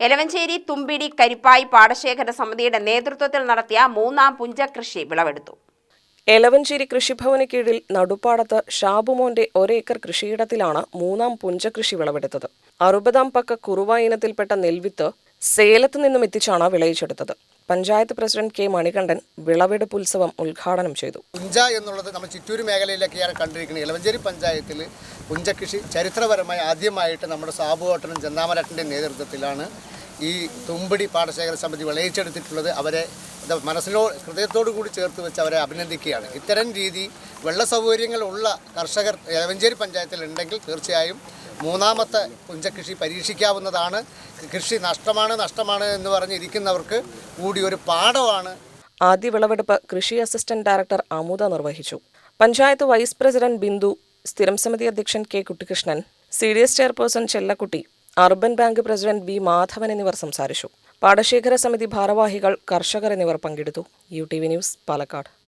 എലവഞ്ചേരി തുമ്പിടി കരിപ്പായി പാടശേഖര സമിതിയുടെ നേതൃത്വത്തിൽ നടത്തിയ മൂന്നാം പുഞ്ച കൃഷി വിളവെടുത്തു. എലവഞ്ചേരി കൃഷിഭവന് കീഴിൽ നടുപ്പാടത്ത് ഷാബുമോന്റെ ഒരേക്കർ കൃഷിയിടത്തിലാണ് മൂന്നാം പുഞ്ചകൃഷി വിളവെടുത്തത്. അറുപതാം പക്ക കുറുവ ഇനത്തിൽപ്പെട്ട നെൽവിത്ത് സേലത്ത് നിന്നും എത്തിച്ചാണ് വിളയിച്ചെടുത്തത്. പഞ്ചായത്ത് പ്രസിഡന്റ് കെ മണികണ്ഠൻ വിളവെടുപ്പ് ഉത്സവം ഉദ്ഘാടനം ചെയ്തു. പുഞ്ച എന്നുള്ളത് നമ്മൾ ചിറ്റൂർ മേഖലയിലൊക്കെയാണ് കണ്ടിരിക്കുന്നത് ഇളവഞ്ചേരി പഞ്ചായത്തിൽ പുഞ്ചകൃഷി ചരിത്രപരമായി ആദ്യമായിട്ട് നമ്മുടെ സാബുവോട്ടനും ചെന്നാമരട്ടന്റെ നേതൃത്വത്തിലാണ് ഈ തുമ്പടി പാടശേഖര സമിതി വിളയിച്ചെടുത്തിട്ടുള്ളത്. അവരെ മനസ്സിനോ ഹൃദയത്തോടു കൂടി ചേർത്ത് വെച്ച് അവരെ അഭിനന്ദിക്കുകയാണ്. ഇത്തരം രീതി വെള്ള സൗകര്യങ്ങളുള്ള കർഷകർ ഇളവഞ്ചേരി പഞ്ചായത്തിൽ ഉണ്ടെങ്കിൽ തീർച്ചയായും മൂന്നാമത്തെ പുഞ്ചകൃഷി പരീക്ഷിക്കാവുന്നതാണ്. കൃഷി നഷ്ടമാണ് നഷ്ടമാണ് എന്ന് പറഞ്ഞിരിക്കുന്നവർക്ക് കൂടി ഒരു പാഠമാണ്. ആദ്യ വിളവെടുപ്പ് കൃഷി അസിസ്റ്റന്റ് ഡയറക്ടർ അമുത നിർവഹിച്ചു. പഞ്ചായത്ത് വൈസ് പ്രസിഡന്റ് ബിന്ദു സ്ഥിരം സമിതി അധ്യക്ഷൻ K Kuttikrishnan C D S chairperson Chellakutty urban bank president B Madhavan എന്നിവർ സംസാരിച്ചു. പാടശേഖര സമിതി ഭാരവാഹികൾ കർഷകർ എന്നിവർ പങ്കെടുത്തു. U T V news Palakkad.